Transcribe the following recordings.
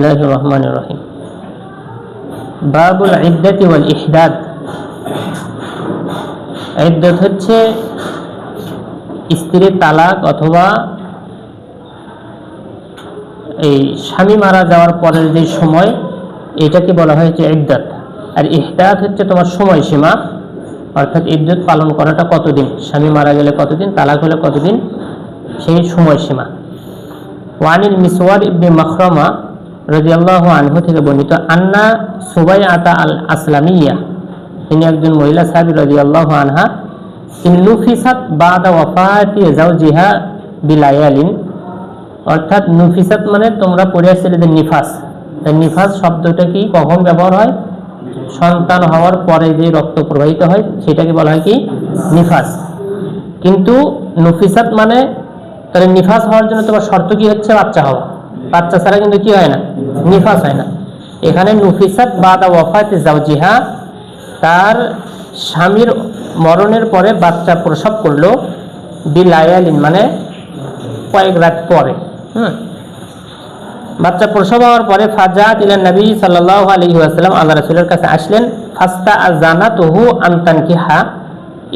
বিসমিল্লাহ রহমান রহিম। বাবুল ইদ্দাতি ওয়াল ইহদাদ হচ্ছে স্ত্রীর তালাক অথবা এই স্বামী মারা যাওয়ার পরের যে সময়, এটাকে বলা হয়েছে ইদ্দাত। আর ইহদাত হচ্ছে তোমার সময়সীমা। অর্থাৎ ইদ্যুত পালন করাটা কতদিন? স্বামী মারা গেলে কতদিন? তালাক হলে কতদিন? সেই সময়সীমা। ওয়ানিল মিসওয়ার ইবনে মখরমা রাদিয়াল্লাহু আনহু থেকে বর্ণিত, আন্না সুবাই আতা আল আসলামিয়া তিনি একজন মহিলা সাহাবী রাদিয়াল্লাহু আনহা। নুফিসাত বাদা ওয়াফাতি জাওজিহা বিলায়ালিন। অর্থাৎ নুফিসাত মানে তোমরা পড়ে আসছিলে যে নিফাস। নিফাস শব্দটা কি? কখন ব্যবহার হয়? সন্তান হওয়ার পরে যে রক্ত প্রবাহিত হয়, সেটাকে বলা হয় কি? নিফাস। কিন্তু নুফিসাত মানে তাহলে নিফাস হওয়ার জন্য তোমার শর্ত কি হচ্ছে? বাচ্চা হওয়া। বাচ্চা ছাড়া কিন্তু কি হয় না? নিফাস হয় না। এখানে নুফিসাত বাদা ওয়াফাত জাওজিহা, তার স্বামীর মরণের পরে বাচ্চা প্রসব করল বিলায়ালিন মানে কয়েক রাত পরে। হুম। বাচ্চা প্রসব হওয়ার পরে ফাজাত ইলান নবী সাল্লাল্লাহু আলাইহি ওয়াসাল্লাম আল্লাহ রাসূলের কাছে আসলেন, ফাস্তা আজানা তহু আনতানকিহা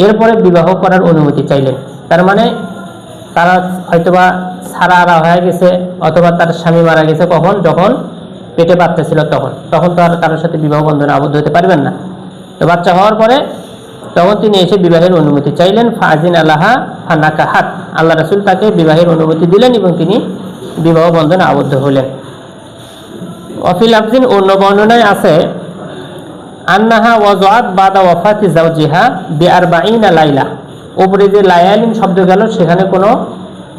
এরপরে বিবাহ করার অনুমতি চাইলেন। তার মানে তারা হয়তোবা সারা আরা হয়ে গেছে অথবা তার স্বামী মারা গেছে কখন? যখন পেটে বাচ্চা ছিল তখন। তখন তো আর কারোর সাথে বিবাহ বন্ধনে আবদ্ধ হতে পারবেন না। তো বাচ্চা হওয়ার পরে তখন তিনি এসে বিবাহের অনুমতি চাইলেন, ফাজিন আল্লাহা ফানাকাহাত আল্লাহ রাসূল তাকে বিবাহের অনুমতি দিলেন এবং তিনি বিবাহ বন্ধনে আবদ্ধ হলেন। অফিল আফজিন অন্য বর্ণনায় আছে, আন্নাহা ওয়াজাত বাদা ওয়াফাতি জাওজিহা বিআরবাইনা লাইলা। উপরে যে লায়ালিন শব্দ গেল, সেখানে কোনো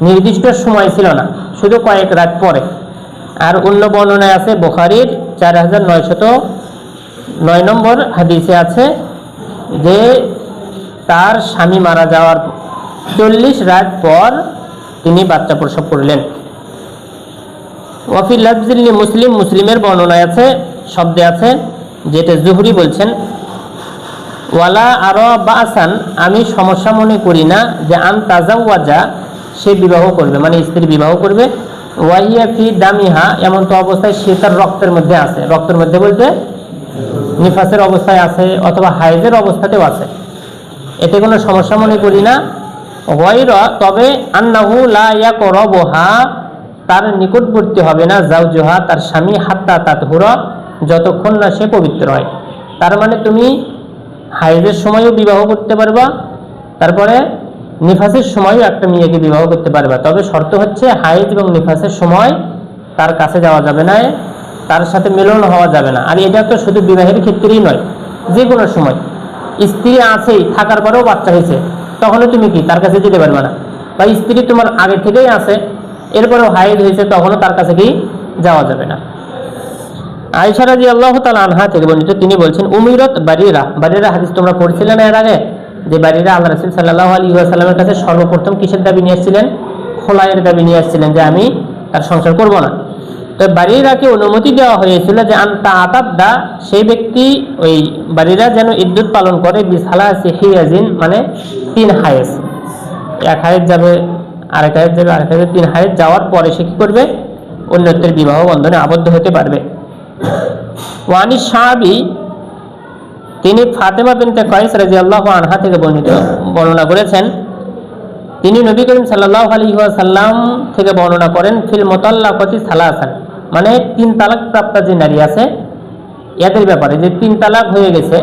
নির্দিষ্ট সময় ছিল না, শুধু কয়েক রাত পরে। আর অন্য বর্ণনায় আছে বুখারীর চার হাজার নয়শত নয় নম্বর হাদিসে আছে যে তার স্বামী মারা যাওয়ার চল্লিশ রাত পর তিনি বাচ্চা প্রসব করলেন। ওয়াফিল লাফজিল্লি মুসলিম, মুসলিমের বর্ণনায় আছে, শব্দে আছে, যেটা জুহরি বলছেন, ওয়ালা আরও বাসান আমি সমস্যা মনে করি না যে আন তাজা ওয়াজা সে বিবাহ করবে মানে স্ত্রী বিবাহ করবে। ওয়াইয়া ফি দামিহা, এমন তো অবস্থায় সে তার রক্তের মধ্যে আছে। রক্তের মধ্যে বলতে নিফাসের অবস্থায় আছে অথবা হাইজের অবস্থাতেও আছে। এতে কোনো সমস্যা মনে করি না। ওয়াইর, তবে আন্নাহু লা ইয়াকরাবুহা, তার নিকটবর্তী হবে না জাউজুহা তার স্বামী হাত্তা তাতহুরা, যতক্ষণ না সে পবিত্র হয়। তার মানে তুমি হাইজের সময়ও বিবাহ করতে পারবা, তারপরে নিফাসের সময়ও একটা মেয়েকে বিবাহ করতে পারবা। তবে শর্ত হচ্ছে হাইজ এবং নিফাসের সময় তার কাছে যাওয়া যাবে না, তার সাথে মিলন হওয়া যাবে না। আর এটা তো শুধু বিবাহের ক্ষেত্রেই নয়, যে কোনো সময়। স্ত্রী আছেই, থাকার পরেও বাচ্চা হয়েছে, তখনও তুমি কি তার কাছে যেতে পারবে না? বা স্ত্রী তোমার আগে থেকেই আছে, এরপরেও হাইজ হয়েছে, তখনও তার কাছে কি যাওয়া যাবে না। আয়সা রাজি আল্লাহ তালা আনহা থেকে বর্ণিত তিনি বলছেন, উমিরত বারিরা বারিরা হাদিস তোমরা পড়ছিলে না এর আগে? যে বারিরা আল্লাহ রসুল সাল্লাহ আলী সাল্লামের কাছে সর্বপ্রথম কিসের দাবি নিয়ে খোলাইয়ের দাবি নিয়ে এসেছিলেন যে আমি তার সংসার করব না। তো বাড়িরাকে অনুমতি দেওয়া হয়েছিল যে আন্তা আতাদ্দা সেই ব্যক্তি ওই বাড়িরা যেন ইদ্যুৎ পালন করে বিসালা হিয়াজিন মানে তিন হায়েস। এক হায়েস যাবে, আরেক হায়েস যাবে, আরেক হায়েস তিন হায়েস যাওয়ার পরে সে কী করবে? অন্যত্বের বিবাহ বন্ধনে আবদ্ধ হতে পারবে। ওয়ানি সাহাবি তিনি ফাতেমা বিনতে কয়েস রাজি আল্লাহ আনহা থেকে বর্ণিত, বর্ণনা করেছেন। তিনি নবী করিম সাল্লাহ আলী সাল্লাম থেকে বর্ণনা করেন, ফিল মোতাল্লাকতি সালাহান মানে তিন তালাক প্রাপ্ত যে নারী আছে, এদের ব্যাপারে যে তিন তালাক হয়ে গেছে,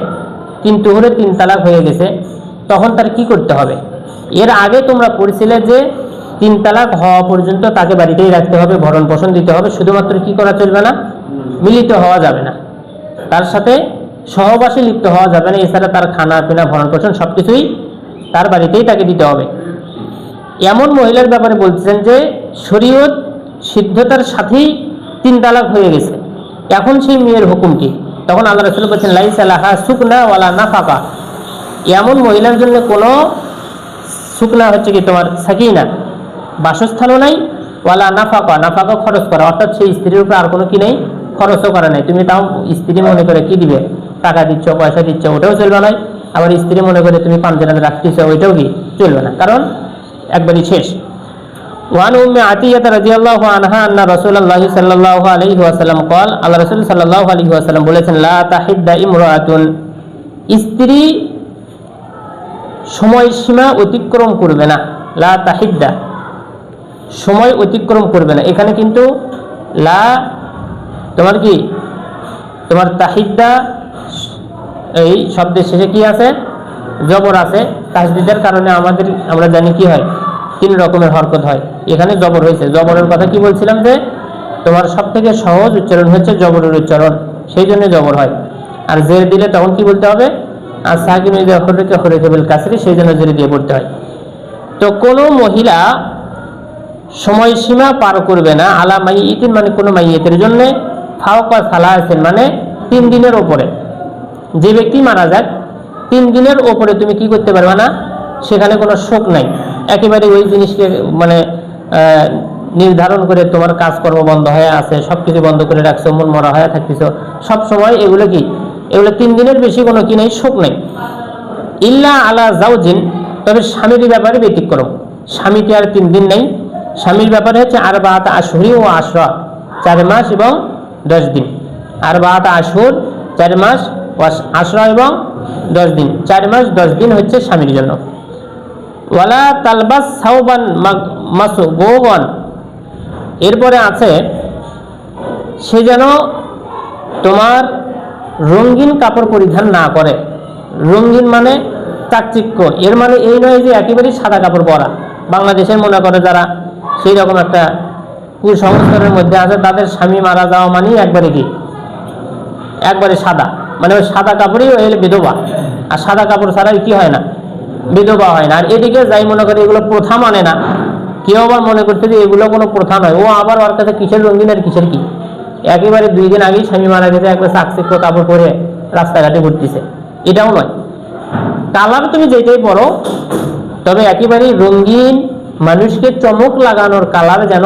তিন তুহরে তিন তালাক হয়ে গেছে, তখন তার কি করতে হবে? এর আগে তোমরা পড়ছিলে যে তিন তালাক হওয়া পর্যন্ত তাকে বাড়িতেই রাখতে হবে ভরণ পোষণ দিতে হবে, শুধুমাত্র কি করা চলবে না? মিলিত হওয়া যাবে না। তার সাথে সহবাসে লিপ্ত হওয়া যাবে না, এছাড়া তার খানা পিনা ভরণ পোষণ সব কিছুই তার বাড়িতেই তাকে দিতে হবে। এমন মহিলার ব্যাপারে বলছেন যে, শরীয়ত সিদ্ধতার সাথেই তিন তালাক হয়ে গেছে। এখন সেই মেয়ের হুকুম কি? তখন আল্লাহ রসুল বলছেন, লাইস আলাহা সুকনা ওয়ালা নাফাকা। এমন মহিলার জন্য কোনো সুকনা হচ্ছে কি তোমার সাকিনা? বাসস্থানও নাই, ওয়ালা নাফাকা। নাফাকা খরচ করা। অর্থাৎ সেই স্ত্রীর উপর আর কোনো কি নেই? খরচও করা নাই। তুমি তাও স্ত্রী মনে করে কি দিবে? টাকা দিচ্ছ পয়সা দিচ্ছ ওটাও চলবে না আবার স্ত্রী মনে করে তুমি পাঞ্জাবে রাখতেছ ওইটাও কি চলবে না কারণ একবারই শেষ وعن أم عطية رضي الله عنها أن رسول الله صلى الله عليه وسلم قال আল্লাহ রসুল সাল্লাল্লাহু আলাইহি ওয়াসাল্লাম বলেছেন লা তাহিদ্দা ইমরাতুন স্ত্রী সময়সীমা অতিক্রম করবে না লা তাহিদ্দা সময় অতিক্রম করবে না এখানে কিন্তু লা তোমার কি তোমার তাহিদ্দা এই শব্দের শেষে কি আছে? জবর আছে। তাসদিদের কারণে আমাদের, আমরা জানি কি হয়? তিন রকমের হরকত হয়। এখানে জবর হয়েছে। জবরের কথা কি বলছিলাম যে, তোমার সব থেকে সহজ উচ্চারণ হচ্ছে জবরের উচ্চারণ। সেই জন্য জবর হয়। আর জের দিলে তখন কি বলতে হবে? আর সাকিমে হরেকে হরেকে বেল কাসরি, সেই জন্য জেরে দিয়ে পড়তে হয়। তো কোনো মহিলা সময়সীমা পার করবে না, আলা মাইয়িতিন মানে কোনো মাইয়েতের জন্য, ফাওকা আছেন মানে তিন দিনের ওপরে। যে ব্যক্তি মারা যাক, তিন দিনের ওপরে তুমি কি করতে পারবে না? সেখানে কোনো শোক নাই। একেবারে ওই জিনিসকে মানে নির্ধারণ করে তোমার কাজকর্ম বন্ধ হয়ে আছে সব কিছু বন্ধ করে রাখছো, মন মরা হয়ে থাকতেছ। সব সময় এগুলো কি? এগুলো তিন দিনের বেশি কোনো কি নেই? শোক নেই। ইল্লা আলা জাউজিন তবে স্বামীর ব্যাপারে ব্যতিক্রম। স্বামীকে আর তিন দিন নেই। স্বামীর ব্যাপারে হচ্ছে আর বাহাত আশহুরি ও আশরা, চার মাস এবং দশ দিন। আর বাহাত আশহুর, চার মাস আশরা এবং দশ দিন। চার মাস, দশ দিন হচ্ছে স্বামীর জন্য। ওয়ালা তালবাস সাউবান মাসু গোবন এরপরে আছে, সে যেন তোমার রঙিন কাপড় পরিধান না করে। রঙিন মানে চাকচিক্য। এর মানে এই নয় যে একেবারেই সাদা কাপড় পরা। বাংলাদেশের মনে করে যারা সেই রকম একটা কুসংস্কারের মধ্যে আছে, তাদের স্বামী মারা যাওয়া মানেই একবারে কি? একবারে সাদা। মানে ওই সাদা কাপড়ই হয়ে বিধবা। আর সাদা কাপড় ছাড়া কি হয় না? বিধবা হয় না। আর এদিকে যাই মনে করে এগুলো প্রথা মানে না। কেউ আবার মনে করতে যে এগুলো কোনো প্রথা নয়। ও আবার ওর কাছে কিসের রঙিন আর কিসের কি? একেবারে দুই দিন আগেই স্বামী মারা গেছে একবার চাকচিক্য কাপড় পরে রাস্তাঘাটে ঘুরতেছে। এটাও নয়। কালার তুমি যেটাই পরো তবে একেবারে রঙিন মানুষকে চমক লাগানোর কালার যেন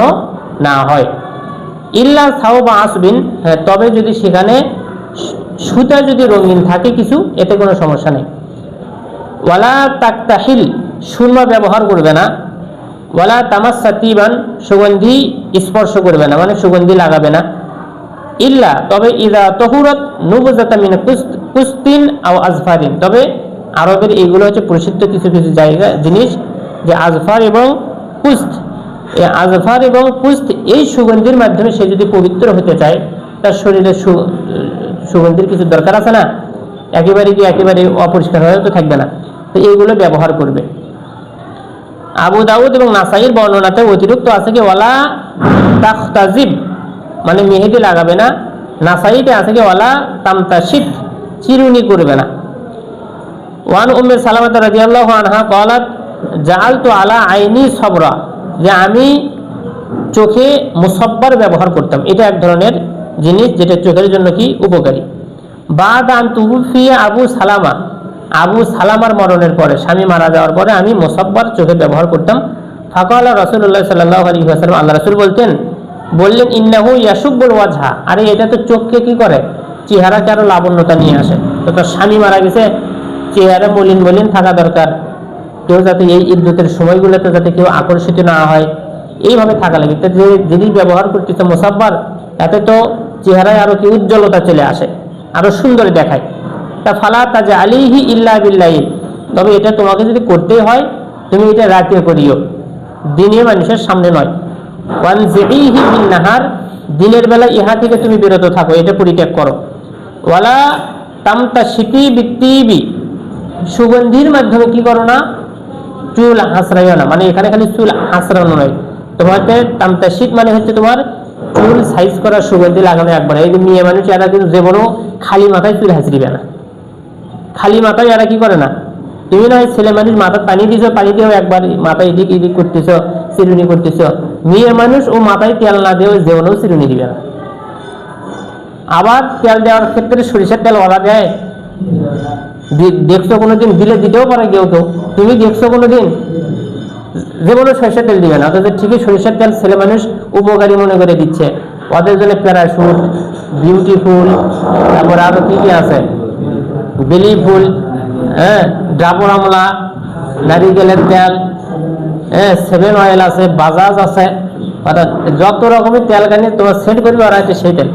না হয়। ইল্লা সাও বা আসবিন হ্যাঁ, তবে যদি সেখানে সুতা যদি রঙিন থাকে কিছু, এতে কোনো সমস্যা নেই। ওয়ালা তাকতাহিল, সুরমা ব্যবহার করবে না। ওয়ালা তামাস সাতিবান সুগন্ধি স্পর্শ করবে না মানে সুগন্ধি লাগাবে না। ইল্লা, তবে ইদা তহুরত নুবজাতা মিন কুস্তিন আও আজফারিন। তবে আরবের এইগুলো হচ্ছে প্রসিদ্ধ কিছু কিছু জায়গা, জিনিস যে আজফার এবং কুস্ত আজফার এবং কুস্ত এই সুগন্ধির মাধ্যমে সে যদি পবিত্র হতে চায়, তার শরীরে সুগন্ধির কিছু দরকার আছে না? একেবারে কি একেবারে অপরিষ্কার হয়ে তো থাকবে না। তো এইগুলো ব্যবহার করবে। আবু দাউদ এবং নাসাইয়ের বর্ণনাতে অতিরিক্ত আছে কি ওলা তাখতাজিব মানে মেহেদি লাগাবে না। নাসাইতে আছে কি ওলা তামতাশিব, চিরুনি করবে না। ওয়ান উম্মে সালামত রাদিয়াল্লাহু আনহা কলাত জাল তো আলা আইনি সবরা, যে আমি চোখে মুসব্বার ব্যবহার করতাম। এটা এক ধরনের জিনিস যেটা চোখের জন্য কি? উপকারী। বাদ আন তুফিয়া আবু সালামা। আবু সালামার মরণের পরে, স্বামী মারা যাওয়ার পরে আমি মুসব্বার চোখে ব্যবহার করতাম। ফাঁকা আল্লাহ রসুল্লাহ সাল্লাহ আলী আল্লাহ রসুল বলতেন, বললেন, ইন্নাহু ইয়াসুব্বুল ওয়াজহা। আরে, এটা তো চোখকে কি করে? চেহারাকে আরও লাবণ্যতা নিয়ে আসে। তো তার স্বামী মারা গেছে। চেহারা মলিন মলিন থাকা দরকার। কেউ যাতে এই ইদ্যুতের সময়গুলোতে যাতে কেউ আকর্ষিত না হয়। এইভাবে থাকা লাগে। তো যে জিনিস ব্যবহার করতেছে মোসাব্বার এতে তো চেহারায় আরও কি উজ্জ্বলতা চলে আসে, আরও সুন্দর দেখায়। তা ফালা তাজা আলিহি ইল্লা বিল্লাহি, তবে এটা তোমাকে যদি করতেই হয়, তুমি এটা রাতে করিও। দিনে মানুষের সামনে নয়। ওয়ান জেইহি মিন নাহার দিনের বেলা ইহা থেকে তুমি বিরত থাকো, এটা পরিত্যাগ করো। ওয়ালা তামতা শীতি বিত্তিবি, সুগন্ধির মাধ্যমে কি করো না, চুল হাসরাইও না। মানে এখানে খালি চুল হাসরানো নয়। তোমাকে তামতাশিক মানে হচ্ছে তোমার চুল সাইজ করা সুগন্ধি লাগানো একবার। এই যে মেয়ে মানুষ, এরা কিন্তু যে বড় খালি মাথায় চুল হাসরিবে না খালি মাথায় এরা কি করে না? তুমি নয় ছেলে মানুষ মাথায় পানি দিছো, পানি দিয়েও একবার মাথায় এদিক এদিক করতেছ, চিরুনি করতেছ। মেয়ে মানুষ, ও মাথায় তেল না দিয়েও যেমনও চিরুনি দিবে না। আবার তেল দেওয়ার ক্ষেত্রে সরিষার তেল ওলা দেয়। দেখছ কোনোদিন? দিলে দিতেও পারে কেউ তো তুমি দেখছ কোনোদিন? যে কোনো সরিষার তেল দিবে না, অথচ ঠিকই সরিষার তেল ছেলে মানুষ উপকারী মনে করে দিচ্ছে। ওদের জন্য প্যারাশুট বিউটিফুল তারপরে আরও কি কি আছে? বেলি ফুল হ্যাঁ ডাবর আমলা, নারিকেলের তেল হ্যাঁ সেভেন অয়েল আছে, বাজাজ আছে। অর্থাৎ যত রকমের তেল কানি তোমার সেট করবে ওরা হচ্ছে সেই তেল।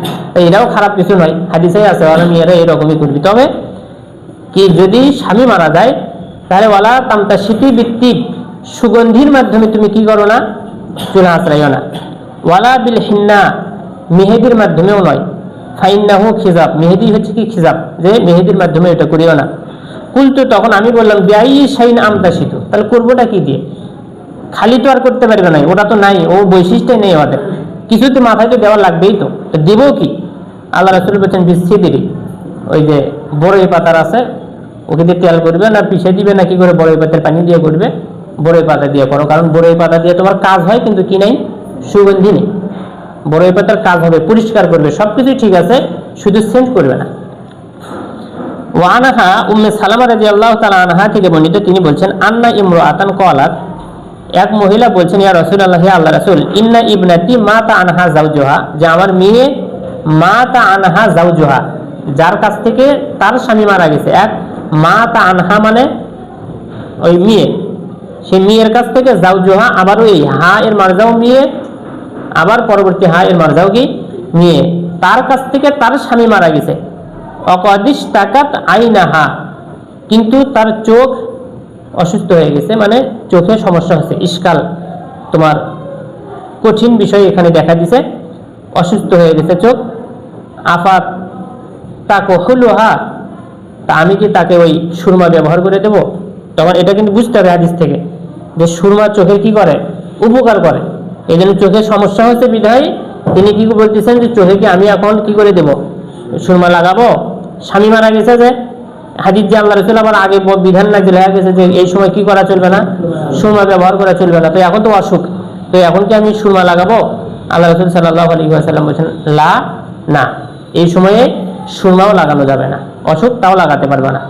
এটাও খারাপ কিছু নয়, হাদিসেই আছে ওরা মেয়েরা এরকমই করবি। তবে কি যদি স্বামী মারা যায়, তাহলে ওলা তামতা স্মৃতি ভিত্তিক সুগন্ধির মাধ্যমে তুমি কি করো না? চুলা আশ্রয় না। ওয়ালা বিল হিন্না, মেহেদির মাধ্যমেও নয়। ফাইন্নাহু খিজাব, মেহেদি হচ্ছে কি খিজাব? যে মেহেদির মাধ্যমে এটা করিও না। কুলতু, তখন আমি বললাম, বিআই সাইন আমতা সিতু তাহলে করবোটা কি দিয়ে? খালি তো আর করতে পারবে না, ওটা তো নাই, ও বৈশিষ্ট্য নেই ওদের। কিছু তো মাথায় তো দেওয়া লাগবেই তো। তো দেবো কি? আল্লাহ রাসুল বলছেন দিবি। ওই যে বড়ই পাতার আছে, ওকে দিয়ে তেল করবে না পিছিয়ে দিবে না, কি করে বড়ই পাতার পানি দিয়ে করবে? বড়ই পাতা দিয়ে করো, কারণ বড়ই পাতা দিয়ে তোমার কাজ হয় কিন্তু কি নাই? সুগন্ধি নেই। বড়ই পাতার কাজ হবে, পরিষ্কার করবে, সবকিছুই ঠিক আছে, শুধু সেন্ট করবে না। ওয়ানাহা উম্মে সালামা রাজি আল্লাহ তালা আনহা থেকে বর্ণিত, তিনি বলছেন, আন্না ইমরু আতান কলাত এক মহিলা বলছেন, ইয়া রসুল আল্লাহ আল্লাহ রসুল, ইন্না ইবনাতি মা তা আনহা জাউজোহা যে আমার মেয়ে মা তা আনহা জাউজোহা যার কাছ থেকে তার স্বামী মারা গেছে। এক মা তা আনহা মানে ওই মেয়ে। সে মেয়ের কাছ থেকে জাউজোহা আবার ওই হা এর মারজাও মেয়ে আবার পরবর্তী হা এর মারজাও কি? মেয়ে তার কাছ থেকে তার স্বামী মারা গেছে। অকদিস তাকাত আইনাহা। কিন্তু তার চোখ অসুস্থ হয়ে গেছে মানে চোখে সমস্যা হচ্ছে ইস্কাল তোমার কঠিন বিষয় এখানে দেখা দিছে। অসুস্থ হয়ে গেছে চোখ। আফাত তাকে হলুহা। তা আমি কি তাকে ওই সুরমা ব্যবহার করে দেব? তোমার এটা কিন্তু বুঝতে হবে হাদিস থেকে। যে সুরমা চোখে কি করে? উপকার করে। এই জন্য চোখের সমস্যা হচ্ছে বিধায়। তিনি কি বলতেছেন যে, চোখে কি আমি এখন কি করে দেব? সুরমা লাগাবো? স্বামী মারা গেছে যে, হাদিস যে আল্লাহ রসুল আবার আগে বিধান না দিলে গেছে যে, এই সময় কি করা চলবে না? সুরমা ব্যবহার করা চলবে না। তো এখন তো অসুখ। তো এখন কি আমি সুরমা লাগাবো? আল্লাহ রসুল সাল্লাহ আলী সাল্লাম বলছেন, লা, না। এই সময়ে সুরমাও লাগানো যাবে না। অসুখ তাও লাগাতে পারবে না।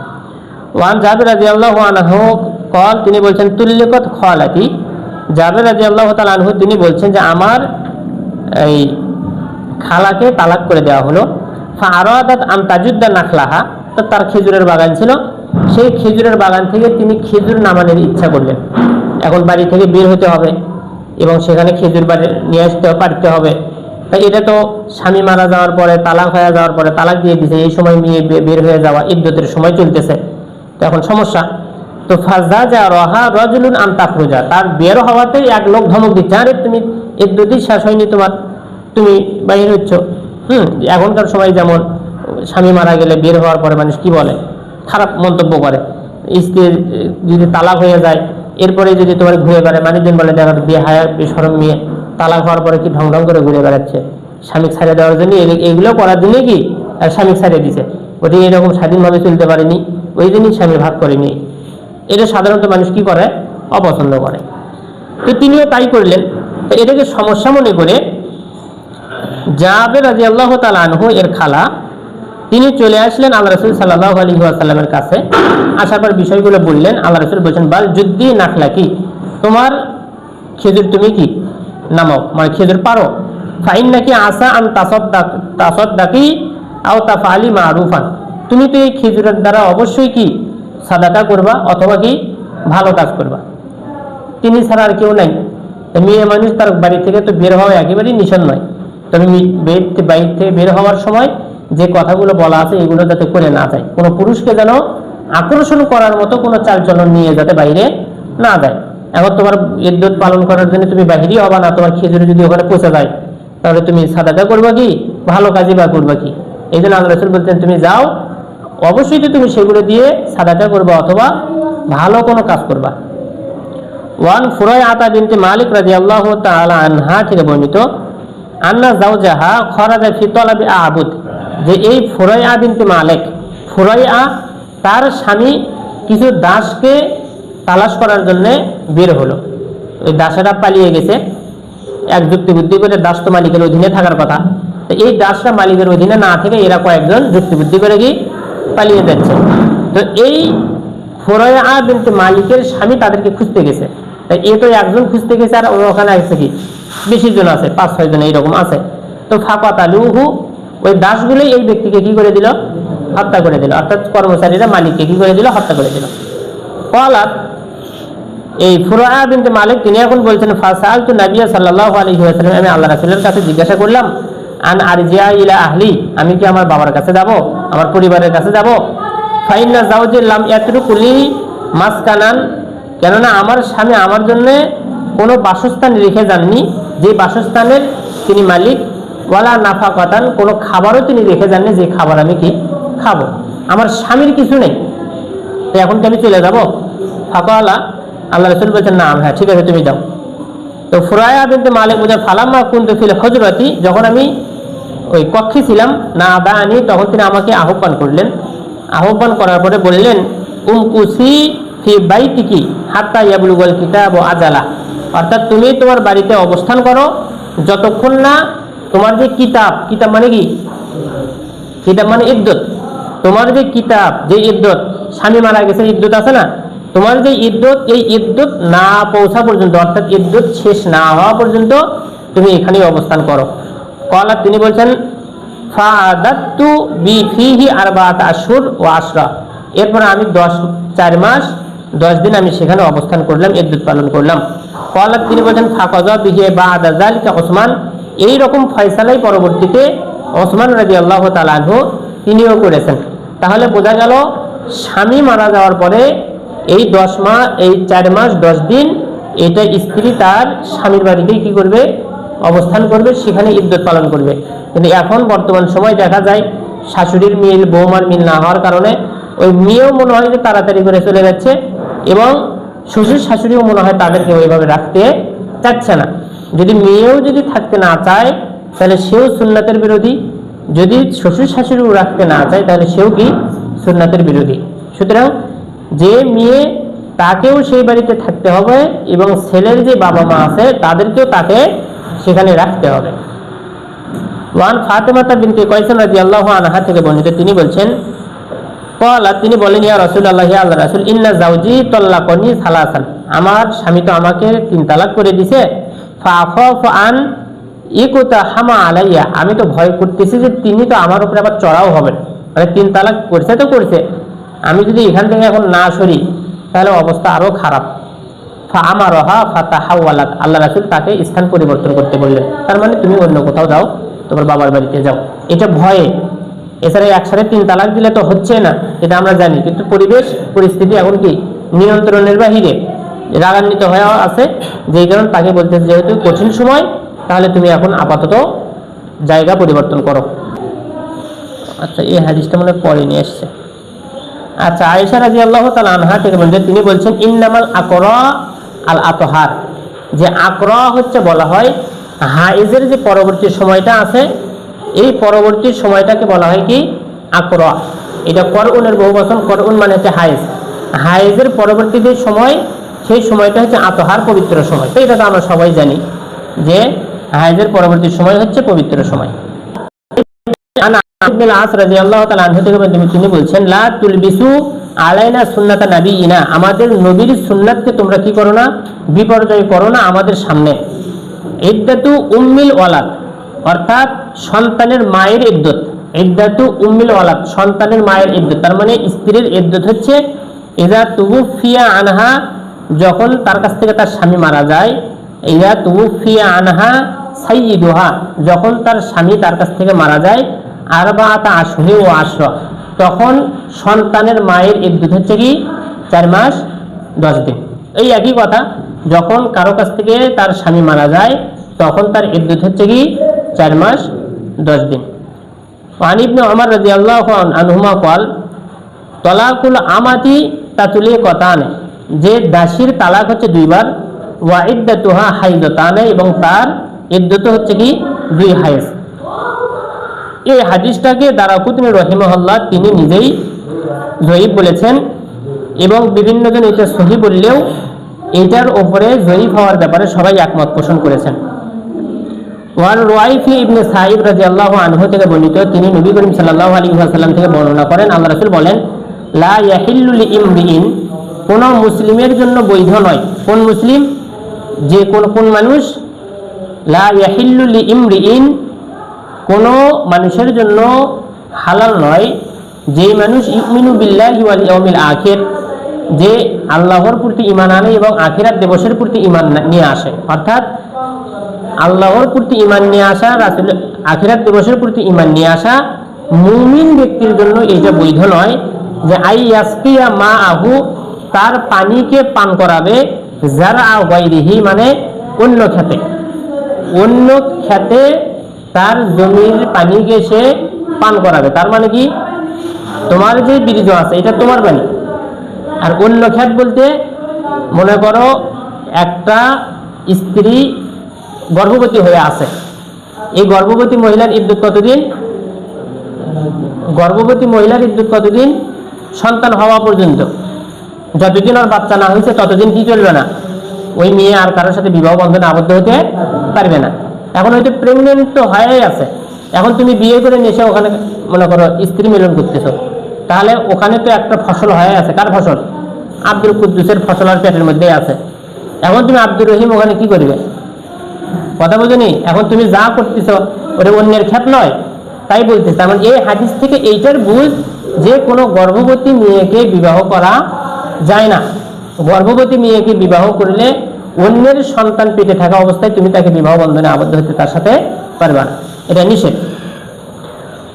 ওয়ান জাবির রাজি আল্লাহ আনহু কল, তিনি বলছেন তুল্যকত খলাতি জাবির রাজি আল্লাহ আনহু, তিনি বলছেন যে, আমার এই খালাকে তালাক করে দেওয়া হলো। ফারাদাত আন তাজুদ্দা নাখলাহা। তো তার খেজুরের বাগান ছিল। সেই খেজুরের বাগান থেকে তিনি খেজুর নামানোর ইচ্ছা করলেন। এখন বাড়ি থেকে বের হতে হবে এবং সেখানে খেজুর বাড়ি নিয়ে আসতে পারতে হবে। তাই এটা তো স্বামী মারা যাওয়ার পরে, তালাক হয়ে যাওয়ার পরে তালাক দিয়ে দিছে এই সময় নিয়ে বের হয়ে যাওয়া ইদ্যতের সময় চলতেছে। তো এখন সমস্যা তো ফাজা যা রহা রজুলুন আন্তাফরুজা তার বের হওয়াতেই এক লোক ধমক দিচ্ছে, আরে তুমি ইদ্যুতি শেষ হয়নি তোমার, তুমি বাহির হচ্ছ। হুম, এখনকার সময় যেমন স্বামী মারা গেলে বের হওয়ার পরে মানুষ কি বলে? খারাপ মন্তব্য করে। স্ত্রীর যদি তালাক হয়ে যায় এরপরে যদি তোমার ঘুরে বেড়ায়, মানুষজন বলে, দেখা বিয়ে হায়া বেসরম মেয়ে, তালাক হওয়ার পরে কি ঢং ঢং করে ঘুরে বেড়াচ্ছে? স্বামী ছাড়িয়ে দেওয়ার জন্য এগুলো করার জন্য কি? স্বামী ছাড়িয়ে দিছে। ওটি এরকম স্বাধীনভাবে চলতে পারেনি, ওই জন্যই স্বামী ভাগ করেনি। এটা সাধারণত মানুষ কি করে? অপছন্দ করে। তো তিনিও তাই করলেন। তো এটাকে সমস্যা মনে করে জাবের রাজি আল্লাহ আনহু, এর খালা, তিনি চলে আসলেন আল্লাহ রসুল সাল্লাহ আলী আসাল্লামের কাছে। আসার পর বিষয়গুলো বললেন। আল্লাহ রসুল বলছেন, বাল যুদ্ধি নাখলা কি? তোমার খেজুর তুমি কি? নামাও। মানে খেজুর পারো। ফাইন নাকি আসা আন তাসদ্দাক, তাসদ্দাকি আও তাফালি মারুফান। তুমি তো এই খেজুরের দ্বারা অবশ্যই কি সাদাকা করবা অথবা কি ভালো কাজ করবা। তিনি ছাড়া আর কেউ নাই। মেয়ে মানুষ তার বাড়ি থেকে তো বের হওয়া একেবারেই নিষেধ নয়। তবে বাড়ি থেকে বের হওয়ার সময় যে কথাগুলো বলা আছে এগুলো যাতে করে না যায়। কোনো পুরুষকে যেন আকর্ষণ করার মতো কোনো চালচলন নিয়ে যাতে বাইরে না যায়। এখন তোমার ইদ্যুৎ পালন করার জন্য তুমি বাহিরই হবা না, তোমার খেজুরে যদি ওখানে পৌঁছে যায়, তাহলে তুমি সাদাকা করবা কি? ভালো কাজই বা করবা কি? এই জন্য আল্লাহ রসুল তুমি যাও অবশ্যই তো তুমি সেগুলো দিয়ে সাদাকা করবা অথবা ভালো কোনো কাজ করবা। ওয়ান ফুরাই আতা বিনতে মালিক রাদিয়াল্লাহু তাআলা আনহা থেকে বর্ণিত, আন্না জাওজাহা খরাজা ফি তলাবি আবুদ যে এই ফুরাইয়া বিনতে মালিক ফুরাই আ তার স্বামী কিছু দাসকে তালাশ করার জন্য বের হলো। ওই দাসেরা পালিয়ে গেছে। এক যুক্তি বুদ্ধি করে দাস তো মালিকের অধীনে থাকার কথা। তো এই দাসরা মালিকের অধীনে না থেকে এরা কয়েকজন যুক্তি বুদ্ধি করে কি পালিয়ে যাচ্ছে। তো এই ফোরয়া বিনতে মালিকের স্বামী তাদেরকে খুঁজতে গেছে। তাই এ তো একজন খুঁজতে গেছে আর ওখানে আছে কি? বেশি জন আছে, পাঁচ, ছয় জন এইরকম আছে। তো ফাঁকা তালুহু ওই দাসগুলোই এই ব্যক্তিকে কি করে দিল? হত্যা করে দিল। অর্থাৎ কর্মচারীরা মালিককে কি করে দিল? হত্যা করে দিল। কলাত, এই ফুরায়া বিনতে মালিক, তিনি এখন বলছেন ফাসাল তু নাবিয়া সাল্লাল্লাহু আলাইহি ওয়াসাল্লাম, আমি আল্লাহ রাসূলের কাছে জিজ্ঞাসা করলাম আন আরজিয়া ইলা আহলি, আমি কি আমার বাবার কাছে যাব? আমার পরিবারের কাছে যাব? ফাইন্না জাওজিল লাম ইয়াতরুকুলি মাসকানান, কেননা আমার স্বামী আমার জন্য কোনো বাসস্থান রেখে যাননি। যে বাসস্থানের তিনি মালিক, ওয়ালা নাফা কাতান কোনো খাবারও তিনি রেখে যাননি, যে খাবার আমি কি খাব। আমার স্বামীর কিছু নেই। তো এখন কি আমি চলে যাব? ফাঁকাওয়ালা আল্লাহ রসুল বলছেন না হ্যাঁ ঠিক আছে, তুমি যাও। তো ফুরায়া বিনতে মালিক বলছেন ফালাম্মা কুন্তু ফিল হজরতি, যখন আমি ওই কক্ষে ছিলাম। না আদা আনি তখন তিনি আমাকে আহ্বান করলেন। আহ্বান করার পরে বললেন উম কুসি ফি বাইতিকি হাত্তা ইয়াবলুগল কিতাব ও আজালা অর্থাৎ তুমি তোমার বাড়িতে অবস্থান করো। যতক্ষণ না তোমার যে কিতাব কিতাব মানে কি? কিতাব মানে ইদ্যত তোমার যে কিতাব, যে ইদ্যত স্বামী মারা গেছে ইদ্যত আছে না? তোমার যে ইদ্যত এই ইদ্যত না পৌঁছা পর্যন্ত, অর্থাৎ ইদ্যত শেষ না হওয়া পর্যন্ত তুমি এখানেই অবস্থান করো। কলা তিনি বলছেন, ফাদাত্তু বি ফিহি আরবাত আশুর ও আশরা। এরপর আমি দশ, চার মাস, দশ দিন আমি সেখানে অবস্থান করলাম ইদ্যুৎ পালন করলাম। কলাত তিনি বলছেন, ফাকজা বিহে বা আদাজালিকা ওসমান। এই রকম ফয়সালাই পরবর্তীতে ওসমান রাজি আল্লাহ তালাহু তিনিও করেছেন। তাহলে বোঝা গেল, স্বামী মারা যাওয়ার পরে এই দশ মাস এই চার মাস, দশ দিন, এটা স্ত্রী তার স্বামীর বাড়িতেই কি করবে? অবস্থান করবে, সেখানে ইদ্যত পালন করবে। কিন্তু এখন বর্তমান সময় দেখা যায়, শাশুড়ির মিল, বৌমার মিল না হওয়ার কারণে ওই মেয়েও মনে হয় যে তাড়াতাড়ি করে চলে যাচ্ছে এবং শ্বশুর শাশুড়িও মনে হয় তাদেরকে ওইভাবে রাখতে চাচ্ছে না। যদি মেয়েও যদি থাকতে না চায়, তাহলে সেও সুন্নাতের বিরোধী। যদি শ্বশুর শাশুড়িও রাখতে না চায়, তাহলে সেও কি? সুন্নাতের বিরোধী। সুতরাং যে মেয়ে তাকেও সেই বাড়িতে থাকতে হবে এবং ছেলের যে বাবা মা আছে, তাদেরকেও তাকে সেখানে রাখতে হবে। ওয়ান ফাতেমাতা বিনতে কয়সান রাদিয়াল্লাহু আনহা থেকে বর্ণিত, তিনি বলছেন কলা তিনি বলেন, ইয়া রসুল আল্লাহ আল্লাহ রাসুল, ইন্না জাউজি তল্লাকনি সালাসান। আমার স্বামী তো আমাকে তিন তালাক করে দিছে। ফাফ আন ইকুতা হামা আলাইয়া। আমি তো ভয় করতেছি যে তিনি তো আমার উপরে আবার চড়াও হবেন মানে তিন তালাক করছে তো করছে। আমি যদি এখান থেকে এখন না সরি, তাহলে অবস্থা আরও খারাপ। আল্লাহ রাসুল তাকে স্থান পরিবর্তন করতে বললেন। তার মানে তুমি অন্য কোথাও যাও, তোমার বাবার বাড়িতে যাও। এটা ভয়ে। এছাড়া একসাথে তিন তালাক দিলে তো হচ্ছে না, এটা আমরা জানি। কিন্তু পরিবেশ, পরিস্থিতি এখন কি? নিয়ন্ত্রণের বাহিরে। রাগান্বিত হয়ে আছে। যেই কারণে তাকে বলতে যেহেতু কঠিন সময়, তাহলে তুমি এখন আপাতত জায়গা পরিবর্তন করো। আচ্ছা এই হাদিসটা মনে পরে নিয়ে এসছে। আচ্ছা আয়েশা রাজি আল্লাহ তালা আনহা থেকে বলছেন তিনি বলছেন, ইন্নামাল আকরা আল আতহার যে আকরা হচ্ছে বলা হয়, হাইজের যে পরবর্তী সময়টা আছে, এই পরবর্তী সময়টাকে বলা হয় কি? আকরা এটা করউনের বহু বচন করউন মানে হচ্ছে হাইজ। হাইজের পরবর্তী যে সময়, সেই সময়টা হচ্ছে আতহার, পবিত্র সময়। তো এটা তো আমরা সবাই জানি যে হাইজের পরবর্তী সময় হচ্ছে পবিত্র সময়। তিনি বলছেন, লা তুলবিসু আলাইনা সুন্নাতা নাবি ইনা আমাদের নবীর সুন্নাতকে তোমরা কি করো না? বিপর্যয় করো না আমাদের সামনে। ইদ্দাতু উম্মিল ওয়ালাদ, অর্থাৎ সন্তানের মায়ের ইদ্যত ইদ্দাতু উম্মিল ওয়ালাদ, সন্তানের মায়ের ইদ্যত তার মানে স্ত্রীর ইদ্যত হচ্ছে, ইদা তুবুফিয়া আনহা যখন তার কাছ থেকে তার স্বামী মারা যায়, ইদা তুবুফিয়া আনহা সাইয়্যিদুহা যখন তার স্বামী তার কাছ থেকে মারা যায় আর বা তা আসহি ও আশ্র তখন সন্তানের মায়ের এর দুধ হচ্ছে কি? চার মাস, দশ দিন। এই একই কথা, যখন কারও কাছ থেকে তার স্বামী মারা যায়, তখন তার ইদ্যুৎ হচ্ছে কি? চার মাস, দশ দিন। ওয়ানিবনে আমার রাজি আল্লাহ আনহুমা কল, তলাকুল আমাতি তাতুলিয়ে কথা আনে যে দাসীর তালাক হচ্ছে দুইবার ওয়াইদ্দা তুহা হাইদতানে এবং তার ইদ্যত হচ্ছে কি? দুই হাইস এই হাদিসটাকে দারাকুতনি রহিমহল্লা তিনি নিজেই জয়ীব বলেছেন এবং বিভিন্ন জন এটা সহি বললেও এটার ওপরে জয়ীব হওয়ার ব্যাপারে সবাই একমত পোষণ করেছেন। ওয়ান রোয়াইফি ইবনে রাজি আল্লাহ আনহু থেকে বর্ণিত, তিনি নবী করিম সাল্লাহ আলী সাল্লাম থেকে বর্ণনা করেন, আল্লাহ রসুল বলেন, লা ইয়াহিল্লুল ইমরিইন কোন মুসলিমের জন্য বৈধ নয়। কোন মুসলিম? যে কোন কোন মানুষ? লা ইয়াহিল্লুল ইমরিইন কোনো মানুষের জন্য হালাল নয়। যেই মানুষ ইউমিনু বিল্লাহি ওয়াল ইয়াউমিল আখির, যে আল্লাহর প্রতি ইমান আনে এবং আখিরাত দিবসের প্রতি ইমান নিয়ে আসে। অর্থাৎ আল্লাহর প্রতি ইমান নিয়ে আসা, রাসুল আখিরাত দিবসের প্রতি ইমান নিয়ে আসা মুমিন ব্যক্তির জন্য এটা বৈধ নয় যে আই ইয়াসকিয়া মা আহু তার পানিকে পান করাবে যারা গাইরিহি মানে অন্য খেতে অন্য খেতে তার জমির পানিকে সে পান করাবে। তার মানে কি? তোমার যে বীর্য আছে, এটা তোমার পানি আর অন্য খ্যাত বলতে, মনে করো, একটা স্ত্রী গর্ভবতী হয়ে আছে। এই গর্ভবতী মহিলার ইদ্যুৎ কতদিন? গর্ভবতী মহিলার ইদ্যুৎ কতদিন? সন্তান হওয়া পর্যন্ত। যতদিন আর বাচ্চা না হয়েছে, ততদিন কি চলবে না। ওই মেয়ে আর কারোর সাথে বিবাহ বন্ধনে আবদ্ধ হতে পারবে না। এখন হয়তো প্রেগনেন্ট তো হয়েই আছে। এখন তুমি বিয়ে করে নিয়ে এসে ওখানে, মনে করো, স্ত্রী মিলন করতেছো। তাহলে ওখানে তো একটা ফসল হয়ে আছে। কার ফসল? আব্দুল কুদ্দুসের ফসল আর পেটের মধ্যেই আছে। এখন তুমি আব্দুর রহিম ওখানে কি করবে? কথা বোঝনি? এখন তুমি যা করতেছ, ওটা অন্যের খ্যাত নয়। তাই বলতেছে তার মানে এই হাদিস থেকে এইটার বুঝ যে কোনো গর্ভবতী মেয়েকে বিবাহ করা যায় না। গর্ভবতী মেয়েকে বিবাহ করলে অন্যের সন্তান পেটে থাকা অবস্থায় তুমি তাকে বিবাহ বন্ধনে আবদ্ধ হতে তার সাথে পারবা না। এটা নিষেধ।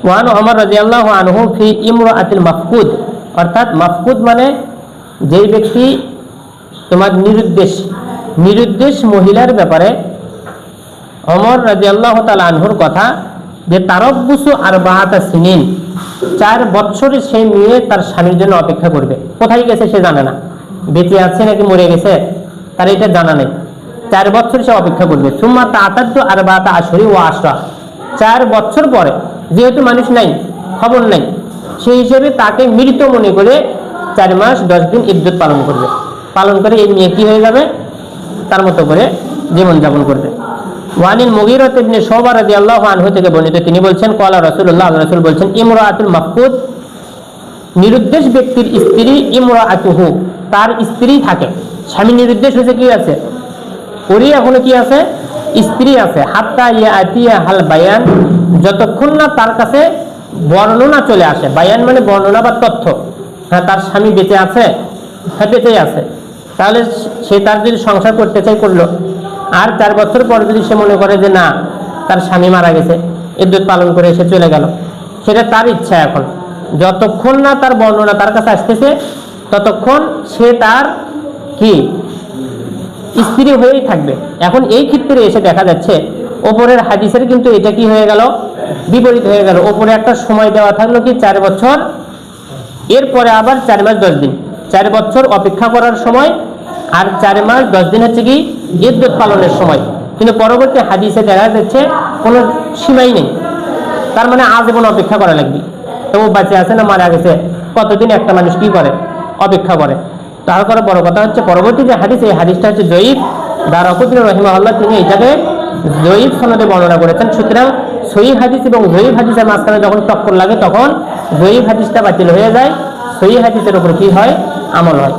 ওয়ান ওমর রাজিয়াল্লাহু আনহু ফি ইমরাআতিল মাফকুদ। অর্থাৎ মাফকুদ মানে যেই ব্যক্তি তোমার নিরুদ্দেশ নিরুদ্দেশ মহিলার ব্যাপারে অমর রাজিয়াল্লাহু তাআলা আনহুর কথা যে তারব্বুসু আর বাহাতা সিনিন, চার বছরে সেই মেয়ে তার স্বামীর জন্য অপেক্ষা করবে। কোথায় গেছে সে জানে না। বেঁচে আছে নাকি মরে গেছে? তার এটা জানা নেই। চার বছর সে অপেক্ষা করবে। সুম্মা তাতাদ্দু আর বাহাতা আসরি ও আশরা। চার বছর পরে যেহেতু মানুষ নাই, খবর নাই, সেই হিসেবে তাকে মৃত মনে করে চার মাস, দশ দিন ইদ্যুৎ পালন করবে। পালন করে এই মেয়ে কি হয়ে যাবে? তার মতো করে জীবনযাপন করবে। ওয়ানিল মুগিরত ইবনে শোবা রাদিয়াল্লাহু আনহু থেকে বর্ণিত তিনি বলছেন কলা রাসূলুল্লাহ আল্লাহ রাসূল বলছেন, ইমরাআতুল মাফকুদ নিরুদ্দেশ ব্যক্তির স্ত্রী ইমরাআতুহু, তার স্ত্রী থাকে। স্বামী নিরুদ্দেশ হয়েছে কি আছে? ওরই এখনও কি আছে? স্ত্রী আছে। হাত্তা ইয়া আতিয়া হাল বায়ান যতক্ষণ না তার কাছে বর্ণনা চলে আসে, বায়ান মানে বর্ণনা বা তথ্য হ্যাঁ তার স্বামী বেঁচে আছে হ্যাঁ বেঁচেই আছে, তাহলে সে তার যদি সংসার করতে চাই করল, আর চার বছর পর যদি সে মনে করে যে না, তার স্বামী মারা গেছে ইদ্যুৎ পালন করে সে চলে গেল, সেটা তার ইচ্ছা এখন। যতক্ষণ না তার বর্ণনা তার কাছে আসতেছে, ততক্ষণ সে তার কি? স্ত্রী হয়েই থাকবে। এখন এই ক্ষেত্রে এসে দেখা যাচ্ছে ওপরের হাদিসের কিন্তু এটা কি হয়ে গেল? বিপরীত হয়ে গেল। ওপরে একটা সময় দেওয়া থাকল কি? চার বছর। এরপরে আবার চার মাস, দশ দিন। চার বছর অপেক্ষা করার সময় আর চার মাস, দশ দিন হচ্ছে কি? ইদ্যুৎ পালনের সময়। কিন্তু পরবর্তী হাদিসে দেখা যাচ্ছে কোনো সীমাই নেই। তার মানে আজ আজীবন অপেক্ষা করা লাগবে। তো ও বাঁচে আছে না, মারা গেছে। কতদিন একটা মানুষ কি করে? অপেক্ষা করে। তারপরে বড় কথা হচ্ছে, পরবর্তী যে হাদিস, এই হাদিসটা হচ্ছে জয়ীফ রহিমা রহিমাল্লাহ তিনি এটাকে জয়ীফ সনদে বর্ণনা করেছেন। সুতরাং সহি হাদিস এবং জয়ীফ হাদিসের মাঝখানে যখন টক্কর লাগে, তখন জয়ীফ হাদিসটা বাতিল হয়ে যায়। সহি হাদিসের উপর কি হয়? আমল হয়।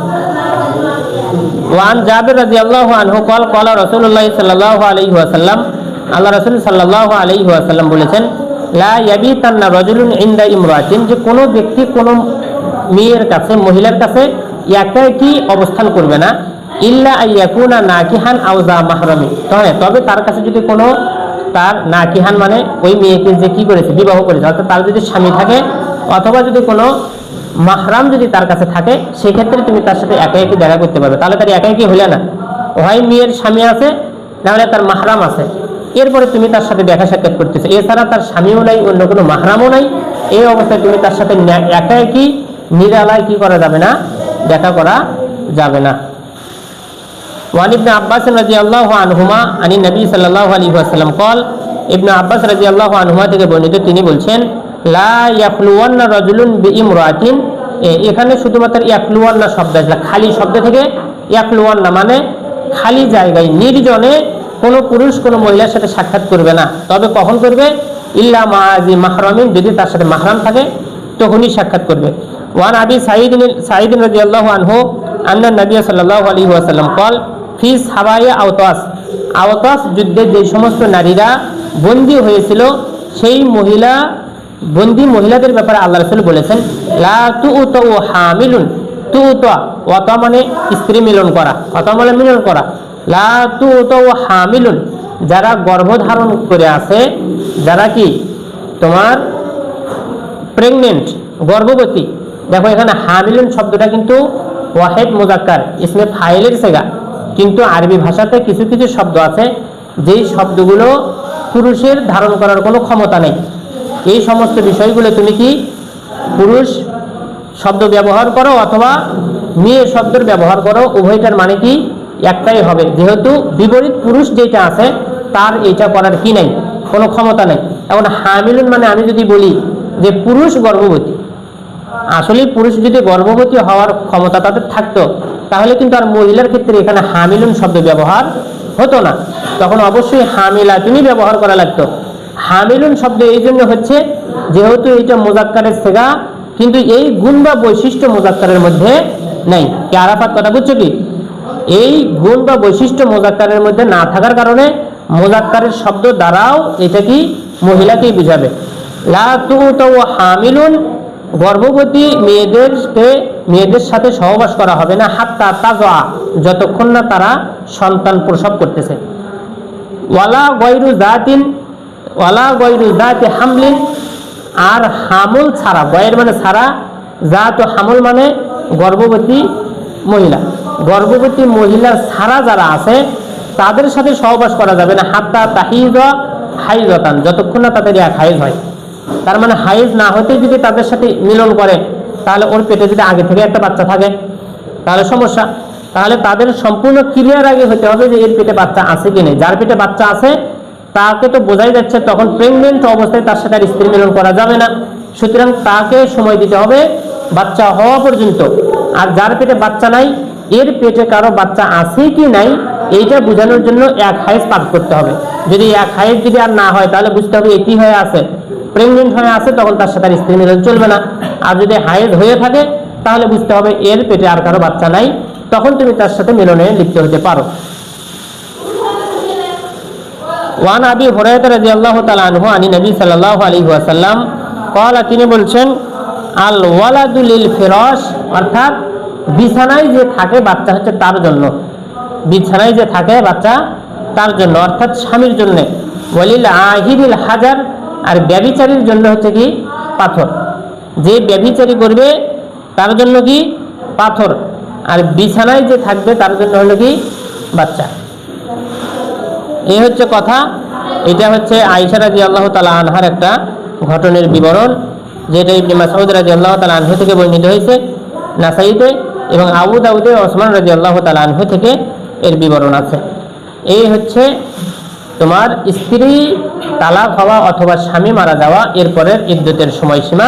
ওয়ান জাবির রাদিয়াল্লাহু আনহু কল কলা আলাইহি ওয়াসাল্লাম, আল্লাহ রসুল সাল্লাল্লাহু আলাইহি ওয়াসাল্লাম বলেছেন, লা ইয়াবিতান্না রাজুলুন ইনদা ইমরাতিন যে কোনো ব্যক্তি কোনো মেয়ের কাছে, মহিলার কাছে একাই কি অবস্থান করবে না। ইল্লা আইয়াকুনা নাকিহান যা মাহরামি। তবে তবে তার কাছে যদি কোনো তার নাকিহান মানে ওই মেয়েকে যে কি করেছে, বিবাহ করেছে, অর্থাৎ তার যদি স্বামী থাকে, অথবা যদি কোনো মাহরাম যদি তার কাছে থাকে, সেক্ষেত্রে তুমি তার সাথে একা একই দেখা করতে পারবে। তাহলে তার একা একই হলে না? হয় মেয়ের স্বামী আছে নাহলে তার মাহরাম আছে। এরপরে তুমি তার সাথে দেখা সাক্ষাৎ করতেছো। এছাড়া তার স্বামীও নাই, অন্য কোনো মাহরামও নাই। এই অবস্থায় তুমি তার সাথে একা একই নিরালায় কি করা যাবে না, দেখা করা যাবে না। وعن ابن عباس رضي الله عنهما عن النبي صلى الله عليه وسلم قال ابن عباس رضي الله عنهما থেকে বর্ণিত তিনি বলছেন লা ইয়াখলুওয়ান্না রাজুলুন বিইমরাতিন এ- এখানে শুধুমাত্র ইয়াখলুওয়ান্না শব্দ আসলে খালি শব্দ থেকে ইয়াখলুওয়ান্না মানে খালি জায়গায় নির্জনে কোনো পুরুষ কোনো মহিলার সাথে সাক্ষাৎ করবে না তবে কখন করবে ইল্লা মাজি মাহরামিন যদি তার সাথে মাহরাম থাকে তখনই সাক্ষাৎ করবে ওয়ান আবি সাইদ সাইদ রাদিয়াল্লাহু আনহু আন্না নবী সাল্লাল্লাহু আলাইহি ওয়াসাল্লাম কল ফিস হাওয়াইয়া আওতাস। আওতাস যুদ্ধে যে সমস্ত নারীরা বন্দী হয়েছিল, সেই মহিলা, বন্দী মহিলাদের ব্যাপারে আল্লাহ রসুল বলেছেন, লা তুউ হামিলুন। তু উত অত মানে স্ত্রী মিলন করা অত মানে মিলন করা। লা তু তো হামিলুন। যারা গর্ভধারণ করে আছে, যারা কি? তোমার প্রেগনেন্ট গর্ভবতী। দেখো এখানে হামিলুন শব্দটা কিন্তু ওয়াহেদ মুজাক্কার, ইসমে ফাইলের সেগা। কিন্তু আরবি ভাষাতে কিছু কিছু শব্দ আছে, যেই শব্দগুলো পুরুষের ধারণ করার কোনো ক্ষমতা নেই। এই সমস্ত বিষয়গুলো তুমি কি পুরুষ শব্দ ব্যবহার করো অথবা মেয়ে শব্দের ব্যবহার করো, উভয়টার মানে কি একটাই হবে। যেহেতু বিপরীত পুরুষ যেটা আছে, তার এটা করার কি নাই? কোনো ক্ষমতা নেই। এখন হামিলুন মানে আমি যদি বলি যে পুরুষ গর্ভবতী। আসলে পুরুষ যদি গর্ভবতী হওয়ার ক্ষমতা তাদের থাকতো তাহলে কিন্তু আর মহিলার ক্ষেত্রে এখানে হামিলুন শব্দ ব্যবহার হতো না। তখন অবশ্যই হামিলা তুমি ব্যবহার করা লাগতো। হামিলুন শব্দ এই জন্য হচ্ছে, যেহেতু এইটা মোজাক্কারের সেগা, কিন্তু এই গুণ বা বৈশিষ্ট্য মোজাক্কারের মধ্যে নেই। আরাফাত কথা বুঝছ কি? এই গুণ বা বৈশিষ্ট্য মোজাক্কারের মধ্যে না থাকার কারণে মোজাক্কারের শব্দ দ্বারাও এটা কি মহিলাকেই বুঝাবে। লা তো হামিলুন গর্ভবতী মেয়েদেরকে মেয়েদের সাথে সহবাস করা হবে না, হাত্তা তাজা যতক্ষণ না তারা সন্তান প্রসব করতেছে। ওয়ালা গয়রু জাতিন ওয়ালা গয়রু জাতি হামলিন, আর হামুল ছাড়া, গয়ের মানে ছাড়া জাত ও হামুল মানে গর্ভবতী মহিলা। গর্ভবতী মহিলা ছাড়া যারা আছে, তাদের সাথে সহবাস করা যাবে না, হাত্তা তাহিজ, হাইজতান, যতক্ষণ না তাদের এক হাইজ হয়। তার মানে হাইজ না হতে যদি তাদের সাথে মিলন করে, তাহলে ওর পেটে যদি আগে থেকে একটা বাচ্চা থাকে, তাহলে সমস্যা। তাহলে তাদের সম্পূর্ণ ক্লিয়ার আগে হতে হবে যে এর পেটে বাচ্চা আছে কি নেই। যার পেটে বাচ্চা আছে, তাকে তো বোঝাই যাচ্ছে তখন প্রেগনেন্ট অবস্থায় তার সাথে আর স্ত্রী মিলন করা যাবে না। সুতরাং তাকে সময় দিতে হবে বাচ্চা হওয়া পর্যন্ত। আর যার পেটে বাচ্চা নাই, এর পেটে কারও বাচ্চা আছে কি নাই, এইটা বোঝানোর জন্য এক হাইজ পাঠ করতে হবে। যদি এক হাইজ যদি আর না হয়, তাহলে বুঝতে হবে এটি হয়ে আছে। প্রেগনেন্ট হয়ে আছে তখন তার সাথে স্ত্রী মিলন চলবে না। আর যদি হায়েজ হয়ে থাকে, তাহলে বুঝতে হবে এর পেটে আর কারও বাচ্চা নাই। তখন তুমি তার সাথে মিলনে লিপ্ত হতে পারো। ওয়ান আবি হরায়তা রাজি আল্লাহ তালা আনহু আনি নবী সাল্লাহ আলী ওয়াসাল্লাম কলা তিনি বলছেন, আল ওয়ালাদুলিল ফেরস অর্থাৎ বিছানায় যে থাকে বাচ্চা হচ্ছে তার জন্য। বিছানায় যে থাকে বাচ্চা তার জন্য, অর্থাৎ স্বামীর জন্যে। বলিল আহিরিল হাজার আর ব্যভিচারীর জন্য হচ্ছে কি পাথর। যে ব্যভিচারী করবে, তার জন্য কি পাথর। আর বিছানায় যে থাকবে, তার জন্য হলো কি বাচ্চা। এই হচ্ছে কথা। এটা হচ্ছে আইসা রাজি আল্লাহ তালা আনহার একটা ঘটনের বিবরণ, যেটা ইবনে মাসউদ রাজি আল্লাহ তালা আনহু থেকে বর্ণিত হয়েছে নাসাইতে এবং আবু দাউদে ওসমান রাজি আল্লাহ তালা আনহু থেকে এর বিবরণ আছে। এই হচ্ছে তোমার স্ত্রী তালাক হওয়া অথবা স্বামী মারা যাওয়া এরপরের ইদ্যুতের সময়সীমা